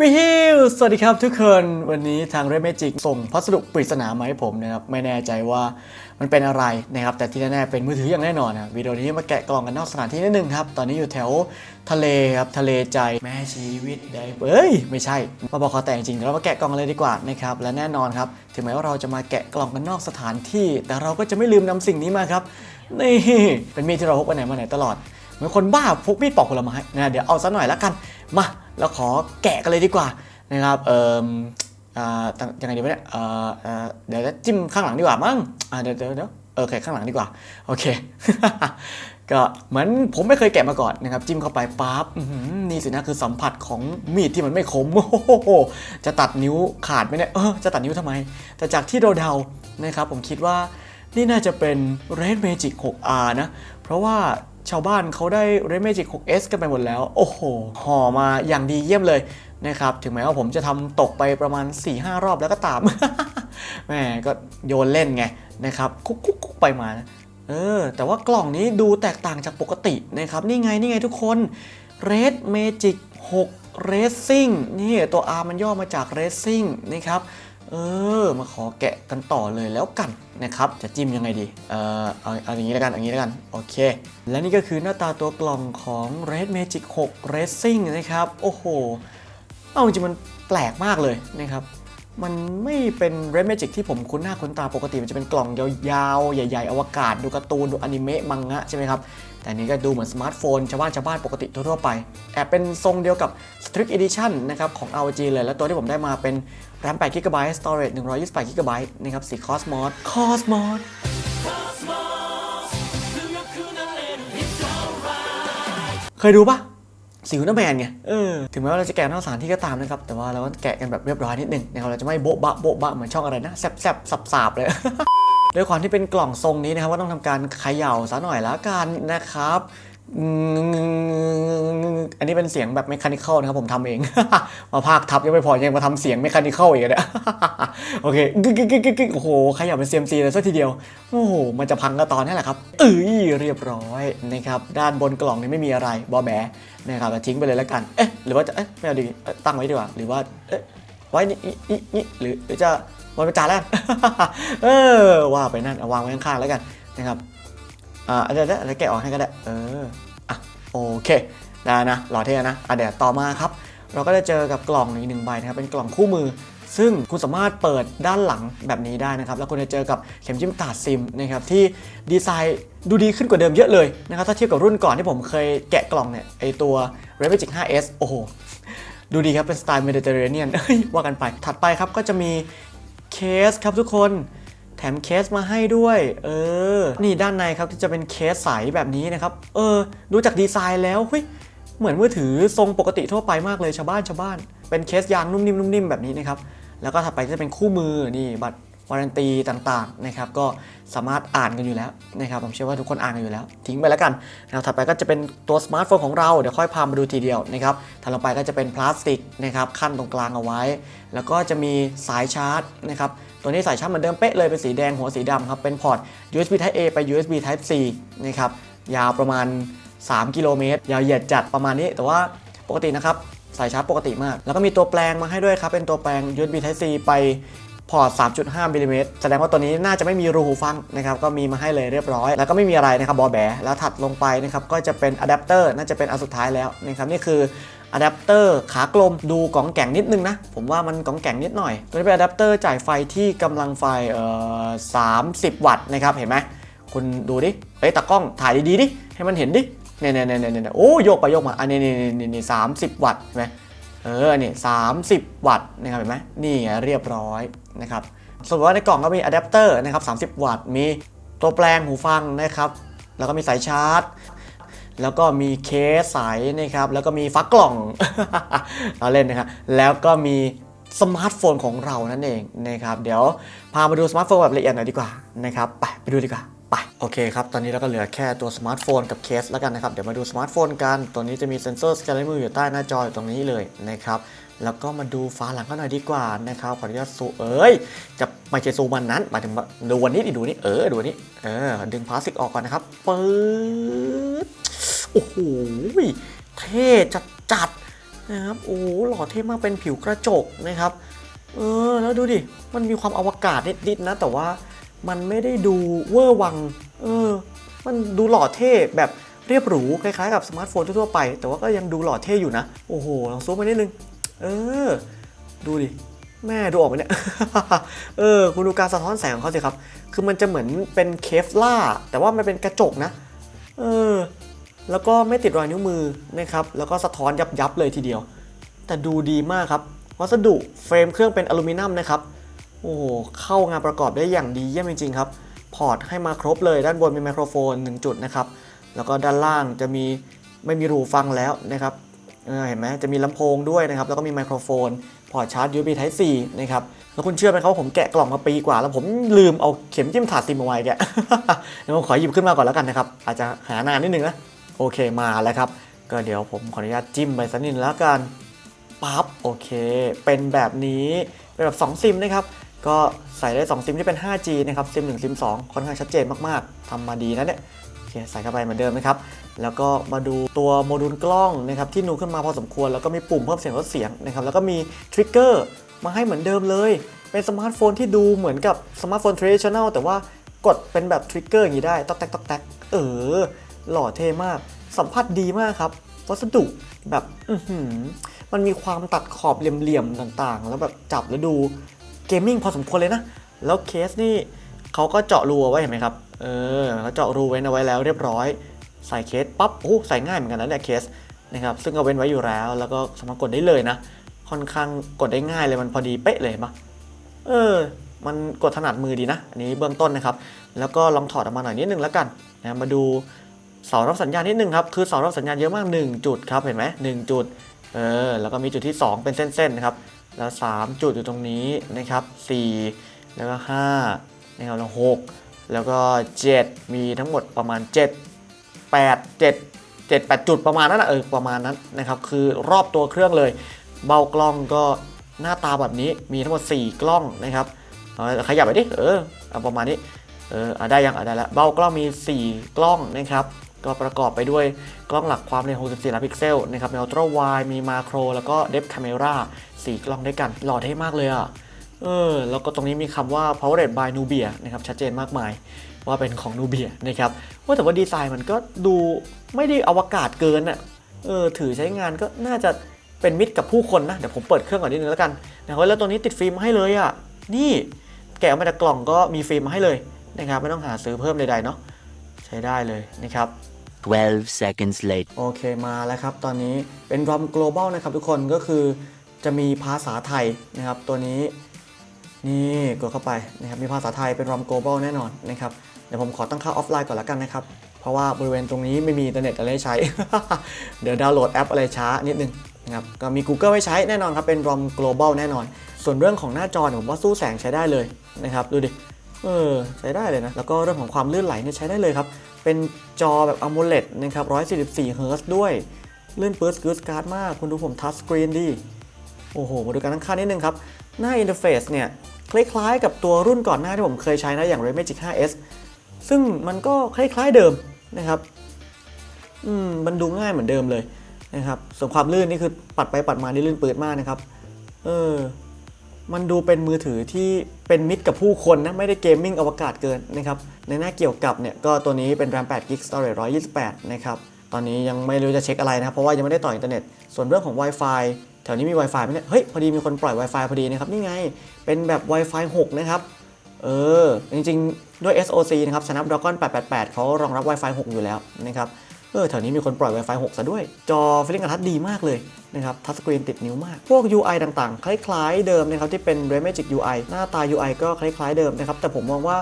วิฮิวสวัสดีครับทุกคน วันนี้ทางเรเมจิกส่งพัสดุปริศนามาให้ผมนะครับ ไม่แน่ใจว่ามันเป็นอะไรนะครับ แต่ที่แน่ๆเป็นมือถืออย่างแน่นอนนะวิดีโอนี้มาแกะกล่องกันนอกสถานที่นิดนึงครับ ตอนนี้อยู่แถวทะเลครับ ทะเลใจแม่ชีวิตได้เอ้ย ไม่ใช่มาบอกขอแต่งจริงเดี๋ยวเรามาแกะกล่องกันเลยดีกว่านะครับ และแน่นอนครับ ถึงแม้ว่าเราจะมาแกะกล่องกันนอกสถานที่ แต่เราก็จะไม่ลืมนำสิ่งนี้มาครับ นี่ เป็นมีดที่เราพกไปไหนมาไหนตลอด เหมือนคนบ้าพกมีดปอกผลไม้นะ เดี๋ยวเอาซะหน่อยล้วกัน มา เราขอแกะกันเลยดีกว่านะครับเอ่ออ่างยังไงดีวะเนี่ยเอ่อเอ่อเดี๋ยวจะจิ้มข้างหลังดีกว่ามั้งอ่าเดี๋ยวเดี๋ยวเดี๋ยวเออโอเคข้างหลังดีกว่า โอเค ก็เหมือนผมไม่เคยแกะมาก่อนนะครับ จิ้มเข้าไปปั๊บนี่สินะคือสัมผัสของมีดที่มันไม่คมโอ้โหจะตัดนิ้วขาดไหมเนี่ยเออจะตัดนิ้วทำไม แต่จากที่เราเดานะครับ ผมคิดว่านี่น่าจะเป็น Red Magic 6R นะ เพราะว่า ชาวบ้านเขาได้ Red Magic 6S กันไปหมดแล้ว โอ้โห ห่อมาอย่างดีเยี่ยมเลยนะครับ ถึงแม้ว่าผมจะทำตกไปประมาณ 4-5 รอบแล้วก็ตาม แม่ก็โยนเล่นไงนะครับ คุกคุกคุกไปมา เออ แต่ว่ากล่องนี้ดูแตกต่างจากปกตินะครับ นี่ไง นี่ไงทุกคน Red Magic 6 Racing นี่ตัว R มันย่อมาจาก Racing นะครับ เออ มาขอแกะกันต่อเลยแล้วกันนะครับ จะจิ้มยังไงดี เออเอาเอาอย่างนี้แล้วกันอย่างนี้แล้วกัน โอเค และนี่ก็คือหน้าตาตัวกล่องของ Red Magic 6 Racing นะครับ โอ้โห เอาจริงๆมันแปลกมากเลยนะครับ มันไม่เป็น Red Magic ที่ผมคุ้นหน้าคุ้นตาปกติมันจะเป็นกล่องยาวๆ ใหญ่ๆ อวกาศ ดูการ์ตูน ดูอนิเมะ มังงะใช่ไหมครับ แต่นนี้ก็ดูเหมือนสมาร์ทโฟนชาวบ้านชาวบ้านปกติทั่วๆไป แอบเป็นทรงเดียวกับ Strict Edition นะครับของ ROG เลย แล้วตัวที่ผมได้มาเป็น RAM 8 GB Storage 128 GB นะครับสี Cosmos Cosmos เคยดูปะสิวน้ำแมนไง เออ ถึงแม้ว่าเราจะแกะนอกสถานที่ก็ตามนะครับ แต่ว่าเราก็แกะกันแบบเรียบร้อยนิดนึงนะครับ เราจะไม่โบ๊ะบะโบ๊ะบะเหมือนช่องอะไรนะ แซบแซบสับสาบเลยด้วยความที่เป็นกล่องทรงนี้นะครับ ว่าต้องทำการเขย่าซะหน่อยละกันนะครับ อันนี้เป็นเสียงแบบเมคานิคอลนะครับผมทำเอง มาภาคทับยังไม่พอยังมาทำเสียงเมคานิคอลอีกเนี่ยโอเคกึกกึกกึกกึกโอ้โหเขย่าเป็น CMC เลยซะทีเดียว โอ้โห มันจะพังก็ตอนนี้แหละครับเอ้ยเรียบร้อยนะครับ ด้านบนกล่องนี้ไม่มีอะไรบอแบนะครับทิ้งไปเลยแล้วกัน เอ๊ะหรือว่าจะเอ๊ะไม่เอาดีตั้งไว้ดีกว่า หรือว่าเอ๊ะไว้นี่นี่นี่หรือหรือจะวางเป็นจานแล้วเออว่าไปนั่นเอาวางไว้ข้างๆแล้วกันนะครับ อ่าเดี๋ยวเดี๋ยวแกะออกให้ก็ได้ เออ อะ โอเค ได้นะ หล่อเท่นะ อะเดี๋ยวต่อมาครับ เราก็จะเจอกับกล่องอีกหนึ่งใบนะครับ เป็นกล่องคู่มือ ซึ่งคุณสามารถเปิดด้านหลังแบบนี้ได้นะครับ แล้วคุณจะเจอกับเข็มจิ้มตาดซิมนะครับ ที่ดีไซน์ดูดีขึ้นกว่าเดิมเยอะเลยนะครับ ถ้าเทียบกับรุ่นก่อนที่ผมเคยแกะกล่องเนี่ย ไอตัว r e v i g i c 5S โอ้โห ดูดีครับ เป็นสไตล์เมดิเตอร์เรเนียนว่ากันไป ถัดไปครับ ก็จะมีเคสครับทุกคน ถมเคสมาให้ด้วย เออ นี่ด้านในครับที่จะเป็นเคสใสแบบนี้นะครับ เออ ดูจากดีไซน์แล้วเฮ้ยเหมือนมือถือทรงปกติทั่วไปมากเลยชาวบ้านชาวบ้าน เป็นเคสยางนุ่มนิ่มนุ่มนิ่มแบบนี้นะครับ แล้วก็ถัดไปจะเป็นคู่มือนี่บัตรวารันตีต่างๆนะครับก็สามารถอ่านกันอยู่แล้วนะครับผมเชื่อว่าทุกคนอ่านกันอยู่แล้ว ทิ้งไปแล้วกันนะครับถัดไปก็จะเป็นตัวสมาร์ทโฟนของเราเดี๋ยวค่อยพามาดูทีเดียวนะครับถัดลงไปก็จะเป็นพลาสติกนะครับขั้นตรงกลางเอาไว้ แล้วก็จะมีสายชาร์จนะครับ ตัวนี้สายชาร์จเหมือนเดิมเป๊ะเลยเป็นสีแดงหัวสีดำครับ เป็นพอร์ต USB Type A ไป USB Type C นะครับ ยาวประมาณ 3 กิโลเมตร ยาวเหยียดจัดประมาณนี้ แต่ว่าปกตินะครับ สายชาร์จปกติมาก แล้วก็มีตัวแปลงมาให้ด้วยครับ เป็นตัวแปลง USB Type C ไปพอร์ต 3.5มิลลิเมตรแสดงว่าตัวนี้น่าจะไม่มีรูหูฟังนะครับ ก็มีมาให้เลยเรียบร้อย แล้วก็ไม่มีอะไรนะครับ บอแบแล้วถัดลงไปนะครับ ก็จะเป็นอะแดปเตอร์ น่าจะเป็นอันสุดท้ายแล้วนะครับ นี่คือ อะแดปเตอร์ขากลมดูกล่องแก่งนิดนึงนะ ผมว่ามันกล่องแก่งนิดหน่อย ตัวนี้เป็นอะแดปเตอร์จ่ายไฟที่กำลังไฟเอ่อ30วัตต์นะครับเห็นไหมคุณดูดิเอ้ยตากล้องถ่ายดีๆดิให้มันเห็นดิเนี่ยเนี่ยเนี่ยเนี่ยโอ้โยกไปโยกมาอันนี้นี่นี่นี่สามสิบวัตต์เห็นไหมเออเนี่ยสามสิบวัตต์นะครับเห็นไหมนี่เรียบร้อยนะครับส่วนว่าในกล่องก็มีอะแดปเตอร์นะครับ30 วัตต์มีตัวแปลงหูฟังนะครับแล้วก็มีสายชาร์จ แล้วก็มีเคสใสนะครับ แล้วก็มีฟักกล่องเราเล่นนะครับ แล้วก็มีสมาร์ทโฟนของเรานั่นเองนะครับ เดี๋ยวพามาดูสมาร์ทโฟนแบบละเอียดหน่อยดีกว่านะครับ ไปไปดูดีกว่าไปโอเคครับ ตอนนี้เราก็เหลือแค่ตัวสมาร์ทโฟนกับเคสแล้วกันนะครับ เดี๋ยวมาดูสมาร์ทโฟนกัน ตัวนี้จะมีเซ็นเซอร์สแกนลายมืออยู่ใต้หน้าจออยู่ตรงนี้เลยนะครับ แล้วก็มาดูฝาหลังกันหน่อยดีกว่านะครับ ขออนุญาตซูเอ้ย จะไม่ใช่ซูมันนั้นหมายถึงดูวันนี้ดิดูนี่ เออ ดูนี่เออ ดึงพลาสติกออกก่อนนะครับปึ๊ด โอ้โหเท่จัดจัดนะครับโอ้โหหล่อเท่มากเป็นผิวกระจกนะครับเออแล้วดูดิมันมีความอวกาศนิดๆนะ แต่ว่ามันไม่ได้ดูเวอร์วังเออมันดูหล่อเท่แบบเรียบหรูคล้ายๆกับสมาร์ทโฟนทั่วๆไป แต่ว่าก็ยังดูหล่อเท่อยู่นะ โอ้โหลองซูมไปนิดนึง เออ ดูดิ แม่ดูออกไหมเนี่ย เออ คุณดูการสะท้อนแสงของเขาสิครับ คือมันจะเหมือนเป็นเคฟล่าแต่ว่ามันเป็นกระจกนะ เออ แล้วก็ไม่ติดรอยนิ้วมือนะครับแล้วก็สะท้อนยับยับเลยทีเดียว แต่ดูดีมากครับวัสดุเฟรมเครื่องเป็นอลูมิเนียมนะครับโอ้โหเข้างานประกอบได้อย่างดีเยี่ยมจริงๆครับพอร์ตให้มาครบเลยด้านบนมีไมโครโฟน 1 จุดนะครับแล้วก็ด้านล่างจะมีไม่มีรูฟังแล้วนะครับเเห็นไหมจะมีลำโพงด้วยนะครับ แล้วก็มีไมโครโฟน พอร์ตชาร์จ USB Type C นะครับ แล้วคุณเชื่อไหมครับว่าผมแกะกล่องมาปีกว่า แล้วผมลืมเอาเข็มจิ้มถาดซิมเอาไว้แกเดี๋ยวผมขอหยิบขึ้นมาก่อนแล้วกันนะครับ อาจจะหานานนิดนึงนะ โอเคมาแล้วครับ ก็เดี๋ยวผมขออนุญาตจิ้มไปสักนิดนึงแล้วกันปั๊บโอเค เป็นแบบนี้เป็นแบบ2ซิมนะครับก็ใส่ได้ 2 ซิมที่เป็น 5G นะครับ ซิม 1 ซิม 2 ค่อนข้างชัดเจนมาก ๆ ทำมาดีนะเนี่ยโอเคใส่เข้าไปเหมือนเดิมนะครับ แล้วก็มาดูตัวโมดูลกล้องนะครับที่นูขึ้นมาพอสมควร แล้วก็มีปุ่มเพิ่มเสียงลดเสียงนะครับ แล้วก็มีทริกเกอร์มาให้เหมือนเดิมเลย เป็นสมาร์ทโฟนที่ดูเหมือนกับสมาร์ทโฟน traditional แต่ว่ากดเป็นแบบทริกเกอร์อย่างนี้ได้ต๊อกแต๊กต๊อกแต๊กเออ หล่อเท่มาก สัมผัสดีมากครับ วัสดุแบบอืมันมีความตัดขอบเหลี่ยมๆต่างๆ แล้วแบบจับแล้วดูเกมมิ่งพอสมควรเลยนะ แล้วเคสนี่เขาก็เจาะรูเอาไว้เห็นไหมครับ เออเขาเจาะรูไว้เอาไว้แล้วเรียบร้อย ใส่เคสปั๊บโอ้ใส่ง่ายเหมือนกันนะเนี่ยเคสนะครับซึ่งเอาเว้นไว้อยู่แล้ว แล้วก็สามารถกดได้เลยนะ ค่อนข้างกดได้ง่ายเลยมันพอดีเป๊ะเลยปะเออ มันกดถนัดมือดีนะ อันนี้เบื้องต้นนะครับ แล้วก็ลองถอดออกมาหน่อยนิดนึงแล้วกันนะมาดู เสารับสัญญาณนิดนึงครับคือเสารับสัญญาณเยอะมาก 1 จุดครับเห็นไหม1จุดเออแล้วก็มีจุดที่ 2 เป็นเส้นๆนะครับแล้ว 3 จุดอยู่ตรงนี้นะครับ4แล้วก็5นะครับแล้ว6แล้วก็ 7 มีทั้งหมดประมาณ 7 8 7 7 8 จุดประมาณนั้นนะเออประมาณนั้นนะครับคือรอบตัวเครื่องเลย เบ้ากล้องก็หน้าตาแบบนี้มีทั้งหมด 4 กล้องนะครับเอาขยับไปดิเออเอาประมาณนี้เออได้ยังได้แล้วเบ้ากล้องมี 4 กล้องนะครับ ก็ประกอบไปด้วยกล้องหลักความเร็ว 64 ล้านพิกเซลนะครับมีอัลตร้าไวมีมาโคร แล้วก็เดฟคาเมรา4กล้องด้วยกัน หล่อเท่มากเลยอะ เออ แล้วก็ตรงนี้มีคำว่า powered by Nubia นะครับ ชัดเจนมากมายว่าเป็นของ Nubia นะครับว่าแต่ว่าดีไซน์มันก็ดูไม่ได้อวกาศเกินอะ เออ ถือใช้งานก็น่าจะเป็นมิตรกับผู้คนนะ เดี๋ยวผมเปิดเครื่องก่อนนิดนึงแล้วกันนะครับแล้วตัวนี้ติดฟิล์มมาให้เลยอะ นี่แกะออกมาจากกล่องก็มีฟิล์มมาให้เลยนะครับ ไม่ต้องหาซื้อเพิ่มใดๆเนาะใช้ได้เลยนะครับ 12 seconds late โอเคมาแล้วครับ ตอนนี้เป็น ROM global นะครับทุกคนก็คือจะมีภาษาไทยนะครับ ตัวนี้นี่กดเข้าไปนะครับมีภาษาไทยเป็น ROM global แน่นอนนะครับเดี๋ยวผมขอตั้งค่าออฟไลน์ก่อนแล้วกันนะครับ เพราะว่าบริเวณตรงนี้ไม่มีอินเทอร์เน็ตอะไรให้ใช้ เดี๋ยวดาวน์โหลดแอปอะไรช้านิดนึงนะครับก็มี Google ไว้ใช้แน่นอนครับเป็น ROM global แน่นอน ส่วนเรื่องของหน้าจอผมว่าสู้แสงใช้ได้เลยนะครับดูดิ เออใช้ได้เลยนะ แล้วก็เรื่องของความลื่นไหลเนี่ยใช้ได้เลยครับ เป็นจอแบบ AMOLED นะครับ144 Hz ด้วย ลื่นปื๊ดกึดการ์ดมาก คุณดูผมทัชสกรีนดิโอ้โห มาดูการตั้งค่านิดนึงครับ หน้าอินเทอร์เฟซเนี่ยคล้ายๆกับตัวรุ่นก่อนหน้าที่ผมเคยใช้นะอย่าง Redmi Magic 5S ซึ่งมันก็คล้ายๆเดิมนะครับ อืม มันดูง่ายเหมือนเดิมเลยนะครับ ส่วนความลื่นนี่คือปัดไปปัดมานี่ลื่นปื๊ดมากนะครับ เออ มันดูเป็นมือถือที่เป็นมิตรกับผู้คนนะ ไม่ได้เกมมิ่งอวกาศเกินนะครับ ในหน้าเกี่ยวกับเนี่ยก็ตัวนี้เป็น RAM 8 GB Storage 128 นะครับ ตอนนี้ยังไม่รู้จะเช็คอะไรนะครับเพราะว่ายังไม่ได้ต่ออินเทอร์เน็ต ส่วนเรื่องของ Wi-Fi แถวนี้มี Wi-Fi ไหมเนี่ย เฮ้ย พอดีมีคนปล่อย Wi-Fi พอดีนะครับ นี่ไง เป็นแบบ Wi-Fi 6 นะครับ เออ จริงๆ ด้วย SoC นะครับ Snapdragon 888 เขารองรับ Wi-Fi 6 อยู่แล้วนะครับ เออแถวนี้มีคนปล่อย Wi-Fi 6 ซะด้วย จอฟิลิ่งกระทัดดีมากเลยนะครับทัชสกรีนติดนิ้วมาก พวก UI ต่างๆ คล้ายๆเดิมนะครับที่เป็น r e Magic UI หน้าตา UI ก็คล้ายๆเดิมนะครับแต่ผมมองว่า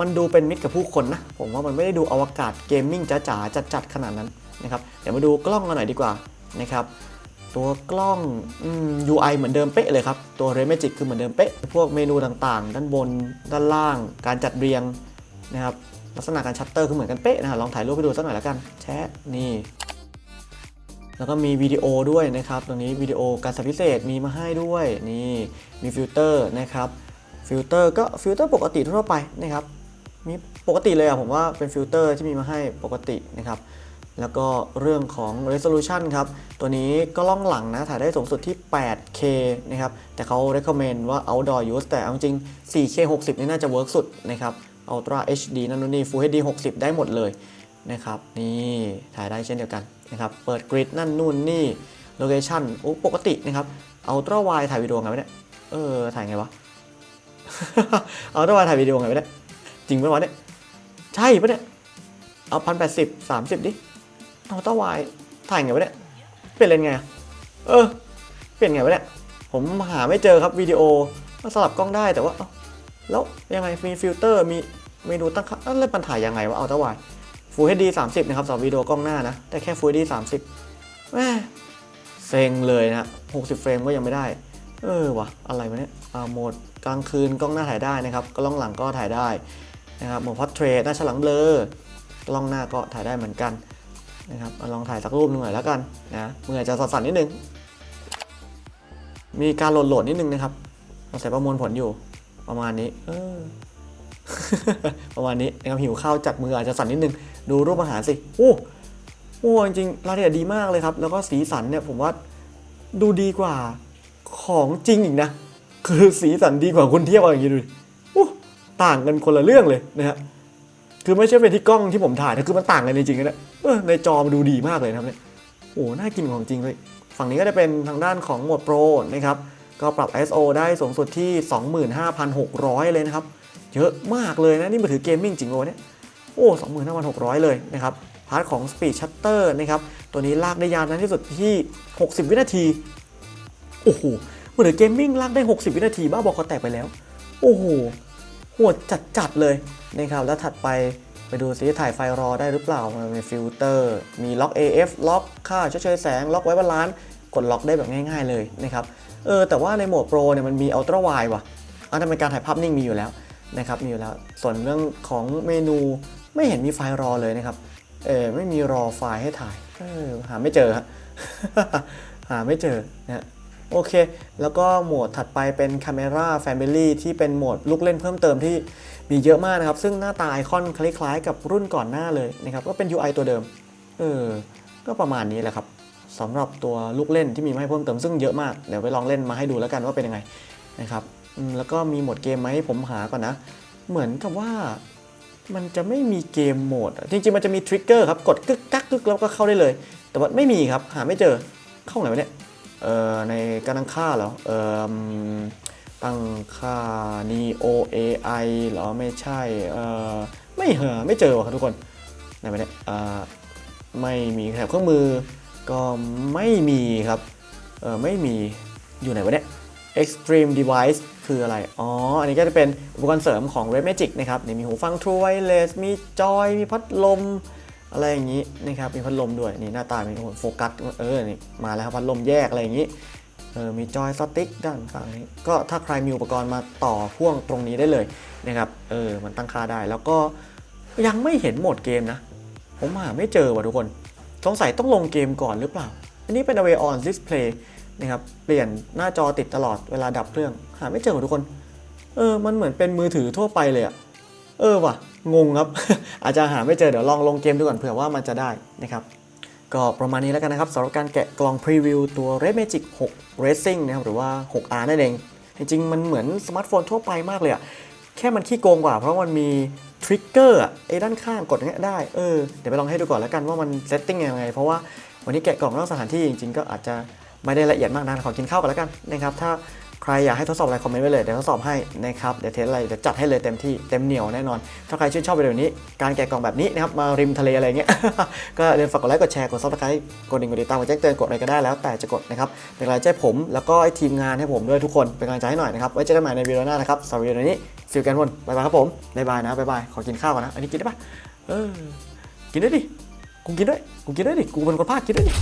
มันดูเป็นมิตรกับผู้คนนะ ผมว่ามันไม่ได้ดูอวกาศเกมมิ่งจ๋าๆจัดๆขนาดนั้นนะครับเดี๋ยวมาดูกล้องกันหน่อยดีกว่านะครับตัวกล้องอ UI เหมือนเดิมเป๊ะเลยครับ ตัว r e Magic คือเหมือนเดิมเป๊ะ พวกเมนูต่างๆ ด้านบน ด้านล่าง การจัดเรียงนะครับ ลักษณะการชัตเตอร์คือเหมือนกันเป๊ะนะครับลองถ่ายรูปให้ดูสักหน่อยแล้วกันแชะนี่ แล้วก็มีวิดีโอด้วยนะครับ ตรงนี้วิดีโอการสับพิเศษมีมาให้ด้วยนี่มีฟิลเตอร์นะครับฟิลเตอร์ก็ฟิลเตอร์ปกติทั่วไปนะครับมีปกติเลยอะผมว่าเป็นฟิลเตอร์ที่มีมาให้ปกตินะครับแล้วก็เรื่องของ resolution ครับ ตัวนี้ก็ล่องหลังนะ ถ่ายได้สูงสุดที่ 8K นะครับ แต่เขา recommend ว่า outdoor use แต่เอาจริง 4K 60 นี่น่าจะเวิร์กสุดนะครับ Ultra HD นั่นนู่นนี่ Full HD 60 ได้หมดเลยนะครับ นี่ถ่ายได้เช่นเดียวกันนะครับ เปิดกริดนั่นนู่นนี่ location โอ้ปกตินะครับ Ultra Wide ถ่ายวิดีโอไงวะเนี่ย เออ ถ่ายไงวะ Ultra Wide ถ่ายวิดีโอไงวะเนี่ย จริงไหมวะเนี่ย ใช่ปะเนี่ย เอาพันแปดสิบสามสิบดิเอาต้าวายถ่ายไงวะเนี่ย เปลี่ยนเลนไง เออ เปลี่ยนไงวะเนี่ย ผมหาไม่เจอครับวิดีโอสลับกล้องได้แต่ว่า แล้วยังไงมีฟิลเตอร์มีเมนูตั้งค่าอ้าแล้วมันถ่ายยังไงวะเอาต้าวาย Full HD 30นะครับสำหรับวิดีโอกล้องหน้านะ แต่แค่ Full HD 30แม่เซ็งเลยนะ60เฟรมก็ยังไม่ได้ เออวะอะไรวะเนี่ยอ่าโหมดกลางคืนกล้องหน้าถ่ายได้นะครับกล้องหลังก็ถ่ายได้นะครับโหมดพอร์เทรตหน้าฉลังเบลอกล้องหน้าก็ถ่ายได้เหมือนกันนะครับเอาลองถ่ายสักรูปหนึ่งหน่อยแล้วกันนะมืออาจจะสั่นๆนิดนึงมีการโหลดโหลดๆนิดนึงนะครับเราใส่ประมวลผลอยู่ ประมาณนี้ เออ ประมาณนี้นะครับหิวข้าวจัดมืออาจจะสั่นนิดนึง ดูรูปอาหารสิ โอ้โหจริงๆรายละเอียดดีมากเลยครับ แล้วก็สีสันเนี่ยผมว่าดูดีกว่าของจริงอีกนะ คือสีสันดีกว่าคุณเทียบเอาอย่างนี้ดูโอ้ต่างกันคนละเรื่องเลยนะฮะคือไม่ใช่เป็นที่กล้องที่ผมถ่ายนะคือมันต่างกันจริงๆนะเออในจอมันดูดีมากเลยนะครับเนี่ยโอ้น่ากินของจริงเลย ฝั่งนี้ก็จะเป็นทางด้านของหมวดโปรนะครับ ก็ปรับ ISO ได้สูงสุดที่ 25,600 เลยนะครับ เยอะมากเลยนะ นี่มือถือเกมมิ่งจริงโอเนี่ย โอ้25,600 เลยนะครับ พาร์ทของ Speed Shutter นะครับ ตัวนี้ลากได้ยาวนานที่สุดที่ 60 วินาที โอ้โหมือถือเกมมิ่งลากได้ 60 วินาที บ้าบอกเขาแตกไปแล้ว โอ้โหโหดจัดๆเลยนะครับ แล้วถัดไปไปดูซิถ่ายไฟรอได้หรือเปล่า มันมีฟิลเตอร์ มีล็อก AF ล็อกค่าชดเชยแสง ล็อกไว้บาลานซ์กดล็อกได้แบบง่าย ๆเลยนะครับ เออแต่ว่าในโหมดโปรเนี่ยมันมีอัลตร้าไวว่ะอันนั้นเป็นการถ่ายภาพนิ่งมีอยู่แล้วนะครับมีอยู่แล้วส่วนเรื่องของเมนูไม่เห็นมีไฟล์รอเลยนะครับเออไม่มีรอไฟล์ให้ถ่ายเออหาไม่เจอฮะหาไม่เจอนะโอเค แล้วก็โหมดถัดไปเป็น Camera Family ที่เป็นโหมดลูกเล่นเพิ่มเติมที่มีเยอะมากนะครับ ซึ่งหน้าตาไอคอนคล้ายๆกับรุ่นก่อนหน้าเลยนะครับ ก็เป็น UI ตัวเดิม เออ ก็ประมาณนี้แหละครับ สำหรับตัวลูกเล่นที่มีมาให้เพิ่มเติมซึ่งเยอะมากเดี๋ยวไปลองเล่นมาให้ดูแล้วกันว่าเป็นยังไงนะครับแล้วก็มีโหมดเกมไหมผมหาก่อนนะ เหมือนกับว่ามันจะไม่มีเกมโหมด จริงๆ มันจะมีทริกเกอร์ครับ กดกึกกักกึกแล้วก็เข้าได้เลย แต่ว่าไม่มีครับ หาไม่เจอ เข้าไหนวะเนี่ย เอ่อ ในการตั้งค่าเหรอ เอ่อ ตั้งค่า neo ai เหรอ ไม่ใช่ เอ่อ ไม่เหาไม่เจอว่ะครับทุกคน ไหนไปเนี่ย เอ่าไม่มีแถบเครื่องมือ ก็ไม่มีครับ เออไม่มีอยู่ไหนวะเนี่ย extreme device คืออะไร อ๋อ อันนี้ก็จะเป็นอุปกรณ์เสริมของ Red Magic นะครับนี่มีหูฟัง True Wireless มีจอย มีพัดลม อะไรอย่างนี้นะครับ มีพัดลมด้วย นี่หน้าตา มีโฟกัส เออ นี่มาแล้วครับพัดลมแยกอะไรอย่างนี้ เออ มีจอยสติ๊กด้านข้างนี้ ก็ถ้าใครมีอุปกรณ์มาต่อพ่วงตรงนี้ได้เลยนะครับ เออ มันตั้งค่าได้ แล้วก็ยังไม่เห็นโหมดเกมนะ ผมหาไม่เจอว่ะทุกคน สงสัยต้องลงเกมก่อนหรือเปล่า อันนี้เป็น Away on Display นะครับ เปลี่ยนหน้าจอติดตลอดเวลาดับเครื่อง หาไม่เจอทุกคน เออ มันเหมือนเป็นมือถือทั่วไปเลยอะเออว่ะ งงครับ อาจจะหาไม่เจอ เดี๋ยวลองลงเกมดูก่อนเผื่อว่ามันจะได้นะครับ ก็ประมาณนี้แล้วกันนะครับสำหรับการแกะกล่องพรีวิวตัว Red Magic 6 Racing นะครับ หรือว่า 6R นั่นเอง จริงๆ มันเหมือนสมาร์ทโฟนทั่วไปมากเลยอะแค่มันขี้โกงกว่า เพราะมันมี ทริกเกอร์อะไอ้ด้านข้างกดอย่างเงี้ยได้เออเดี๋ยวไปลองให้ดูก่อนแล้วกันว่ามันเซตติ้งยังไง เพราะว่าวันนี้แกะกล่องนอกสถานที่จริงๆ ก็อาจจะไม่ได้ละเอียดมากนะขอกินข้าวก่อนแล้วกันนะครับถ้า ใครอยากให้ทดสอบอะไรคอมเมนต์ไว้เลยเดี๋ยวทดสอบให้นะครับเดี๋ยวเทสอะไรเดี๋ยวจัดให้เลยเต็มที่เต็มเหนียวแน่นอน ถ้าใครชื่นชอบวิดีโอนี้ การแกะกล่องแบบนี้นะครับมาริมทะเลอะไรเงี้ยก็เรียนฝากกดไลค์กดแชร์กดซับสไครต์กดดิ่งกดติดตามกดแจ้งเตือนกดอะไรก็ได้แล้วแต่จะกดนะครับเป็นกำลังใจผมแล้วก็ให้ทีมงานให้ผมด้วยทุกคนเป็นกำลังใจให้หน่อยนะครับไว้เจอกันใหม่ในวิดีโอหน้านะครับสำหรับวิดีโอนี้ฟิลกันวนบายบายครับผมบายบายนะบายบายขอกินข้าวก่อนนะอันนี้กินได้ปะเออกินได้ดิกูกินด้วยกูกินด้วยดิกูเป็นคนพากกินด้วยดิ